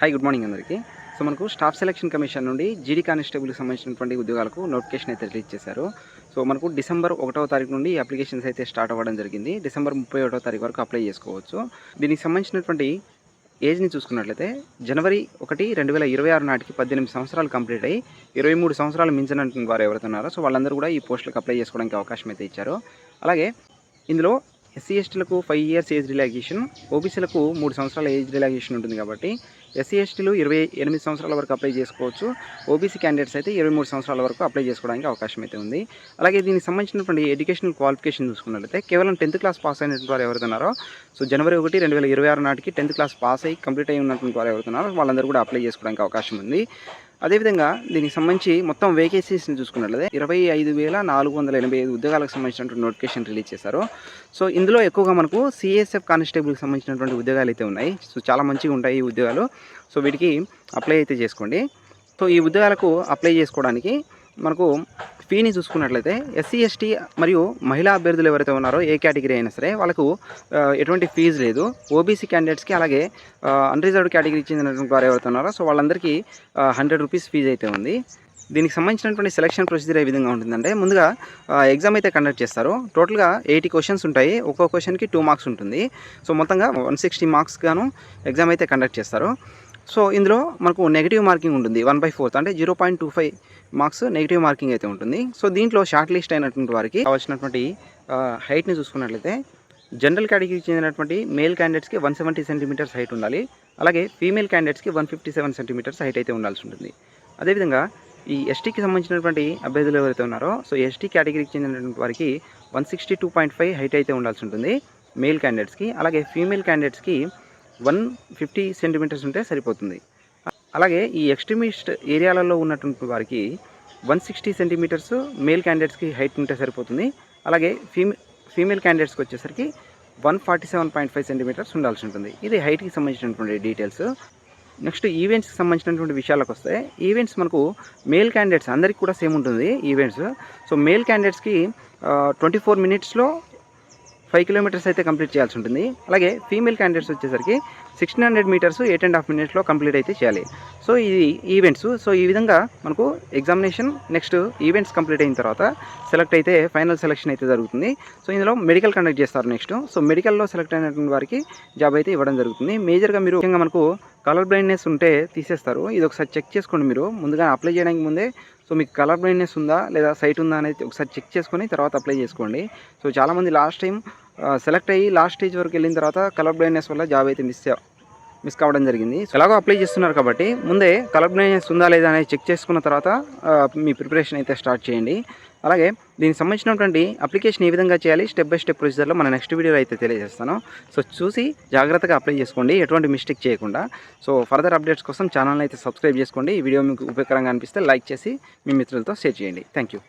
Hi good morning అందరికీ. So మనకు staff selection commission నుండి జీడీ కానిస్టేబుల్కి సంబంధించినటువంటి ఉద్యోగాలకు నోటిఫికేషన్ అయితే రిలీజ్ చేశారు. సో మనకు డిసెంబర్ ఒకటవ తారీఖు నుండి అప్లికేషన్స్ అయితే స్టార్ట్ అవ్వడం జరిగింది. డిసెంబర్ ముప్పై ఒకటో తారీఖు వరకు అప్లై చేసుకోవచ్చు. దీనికి సంబంధించినటువంటి ఏజ్ని చూసుకున్నట్లయితే జనవరి ఒకటి రెండు వేల ఇరవై ఆరు నాటికి పద్దెనిమిది సంవత్సరాలు కంప్లీట్ అయ్యి ఇరవై మూడు సంవత్సరాలు మించినటువంటి వారు ఎవరైతే ఉన్నారో సో వాళ్ళందరూ కూడా ఈ పోస్టులకు అప్లై చేసుకోవడానికి అవకాశం అయితే ఇచ్చారు. అలాగే ఇందులో ఎస్సీ ఎస్టీలకు ఫైవ్ ఇయర్స్ ఏజ్ రిలాక్సేషన్ ఓబీసీలకు మూడు సంవత్సరాల ఏజ్ రిలాక్సేషన్ ఉంటుంది కాబట్టి ఎస్సీ ఎస్టీలు ఇరవై ఎనిమిది సంవత్సరాల వరకు అప్లై చేసుకోవచ్చు. ఓబీసీ క్యాండిడేట్స్ అయితే ఇరవై మూడు సంవత్సరాల వరకు అప్లై చేసుకోవడానికి అవకాశం అయితే ఉంది. అలాగే దీనికి సంబంధించినటువంటి ఎడ్యుకేషనల్ క్వాలిఫికేషన్ చూసుకున్నట్లయితే కేవలం టెన్త్ క్లాస్ పాస్ అయినటువంటి వారు ఎవరుతున్నారో సో జనవరి ఒకటి రెండు వేల ఇరవై ఆరు నాటికి టెన్త్ క్లాస్ పాస్ అయ్యి కంప్లీట్ అయి ఉన్నటువంటి వారు ఎవరుతున్నారో వాళ్ళందరూ కూడా అప్లై చేసుకోవడానికి అవకాశం ఉంది. అదేవిధంగా దీనికి సంబంధించి మొత్తం వేకెన్సీస్ని చూసుకున్నట్లయితే ఇరవై ఐదు వేల నాలుగు వందల ఎనభై ఐదు ఉద్యోగాలకు సంబంధించినటువంటి నోటిఫికేషన్ రిలీజ్ చేశారు. సో ఇందులో ఎక్కువగా మనకు సిఎస్ఎఫ్ కానిస్టేబుల్కి సంబంధించినటువంటి ఉద్యోగాలు అయితే ఉన్నాయి. సో చాలా మంచిగా ఉంటాయి ఈ ఉద్యోగాలు. సో వీటికి అప్లై అయితే చేసుకోండి. సో ఈ ఉద్యోగాలకు అప్లై చేసుకోవడానికి మనకు ఫీని చూసుకున్నట్లయితే ఎస్సీ ఎస్టీ మరియు మహిళా అభ్యర్థులు ఎవరైతే ఉన్నారో ఏ కేటగిరీ అయినా సరే వాళ్ళకు ఎటువంటి ఫీజు లేదు. ఓబీసీ క్యాండిడేట్స్కి అలాగే అన్రిజర్వ్డ్ కేటగిరీ చెందినటువంటి వారు ఎవరైతే ఉన్నారో సో వాళ్ళందరికీ హండ్రెడ్ రూపీస్ ఫీజు అయితే ఉంది. దీనికి సంబంధించినటువంటి సెలక్షన్ ప్రొసీజర్ ఏ విధంగా ఉంటుందంటే ముందుగా ఎగ్జామ్ అయితే కండక్ట్ చేస్తారు. టోటల్గా ఎయిటీ క్వశ్చన్స్ ఉంటాయి. ఒక్కో క్వశ్చన్కి టూ మార్క్స్ ఉంటుంది. సో మొత్తంగా వన్ సిక్స్టీ మార్క్స్ గాను ఎగ్జామ్ అయితే కండక్ట్ చేస్తారు. సో ఇందులో మనకు నెగిటివ్ మార్కింగ్ ఉంటుంది. వన్ బై ఫోర్త్ అంటే zero point two five marks negative marking అయితే ఉంటుంది. సో దీంట్లో షార్ట్ లిస్ట్ అయినటువంటి వారికి కావాల్సినటువంటి హైట్ని చూసుకున్నట్లయితే జనరల్ కేటగిరీకి చెందినటువంటి మేల్ క్యాండిడేట్స్కి వన్ సెవెంటీ సెంటీమీటర్స్ హైట్ ఉండాలి. అలాగే ఫీమేల్ క్యాండిడేట్స్కి one fifty seven centimetres height అయితే ఉండాల్సి ఉంటుంది. అదేవిధంగా ఈ ఎస్టీకి సంబంధించినటువంటి అభ్యర్థులు ఎవరైతే ఉన్నారో సో ఎస్టీ కేటగిరీకి చెందినటువంటి వారికి one sixty two point five height అయితే ఉండాల్సి ఉంటుంది. మేల్ క్యాండిడేట్స్కి అలాగే ఫీమేల్ క్యాండిడేట్స్కి వన్ ఫిఫ్టీ సెంటీమీటర్స్ ఉంటే సరిపోతుంది. అలాగే ఈ ఎక్స్ట్రీమిస్ట్ ఏరియాలలో ఉన్నటువంటి వారికి వన్ సిక్స్టీ సెంటీమీటర్స్ మేల్ క్యాండిడేట్స్కి హైట్ ఉంటే సరిపోతుంది. అలాగే ఫీమే ఫీమేల్ క్యాండిడేట్స్కి వచ్చేసరికి one forty seven point five centimetres ఉండాల్సి ఉంటుంది. ఇది హైట్కి సంబంధించినటువంటి డీటెయిల్స్. నెక్స్ట్ ఈవెంట్స్కి సంబంధించినటువంటి విషయాలకు వస్తే ఈవెంట్స్ మనకు మేల్ క్యాండిడేట్స్ అందరికీ కూడా సేమ్ ఉంటుంది ఈవెంట్స్. సో మేల్ క్యాండిడేట్స్కి ట్వంటీ ఫోర్ మినిట్స్లో ఫైవ్ కిలోమీటర్స్ అయితే కంప్లీట్ చేయాల్సి ఉంటుంది. అలాగే ఫీమేల్ క్యాండిడేట్స్ వచ్చేసరికి sixteen hundred metres eight and half మినిట్స్లో కంప్లీట్ అయితే చేయాలి. సో ఇది ఈవెంట్స్ సో ఈ విధంగా మనకు ఎగ్జామినేషన్ నెక్స్ట్ ఈవెంట్స్ కంప్లీట్ అయిన తర్వాత సెలెక్ట్ అయితే ఫైనల్ సెలెక్షన్ అయితే జరుగుతుంది. సో ఇందులో మెడికల్ కండక్ట్ చేస్తారు నెక్స్ట్ సో మెడికల్లో సెలెక్ట్ అయినటువంటి వారికి జాబ్ అయితే ఇవ్వడం జరుగుతుంది. మేజర్గా మీరు ముఖ్యంగా మనకు కలర్ బ్లైండ్నెస్ ఉంటే తీసేస్తారు. ఇది ఒకసారి చెక్ చేసుకోండి మీరు. ముందుగా అప్లై చేయడానికి ముందే సో మీకు కలర్ బ్లైండ్నెస్ ఉందా లేదా సైట్ ఉందా అనేది ఒకసారి చెక్ చేసుకొని తర్వాత అప్లై చేసుకోండి. సో చాలామంది లాస్ట్ టైం సెలెక్ట్ అయ్యి లాస్ట్ స్టేజ్ వరకు వెళ్ళిన తర్వాత కలర్ బ్లైండ్నెస్ వల్ల జాబ్ అయితే మిస్ మిస్ కావడం జరిగింది. ఎలాగో అప్లై చేస్తున్నారు కాబట్టి ముందే కలబ్నెస్ ఉందా లేదా అనేది చెక్ చేసుకున్న తర్వాత మీ ప్రిపరేషన్ అయితే స్టార్ట్ చేయండి. అలాగే దీనికి సంబంధించినటువంటి అప్లికేషన్ ఏ విధంగా చేయాలి స్టెప్ బై స్టెప్ ప్రొసీజర్లో మన నెక్స్ట్ వీడియోలో అయితే తెలియజేస్తాను. సో చూసి జాగ్రత్తగా అప్లై చేసుకోండి ఎటువంటి మిస్టేక్ చేయకుండా. సో ఫర్దర్ అప్డేట్స్ కోసం ఛానల్ అయితే సబ్స్క్రైబ్ చేసుకోండి. ఈ వీడియో మీకు ఉపయోగకరంగా అనిపిస్తే లైక్ చేసి మీ మిత్రులతో షేర్ చేయండి. Thank you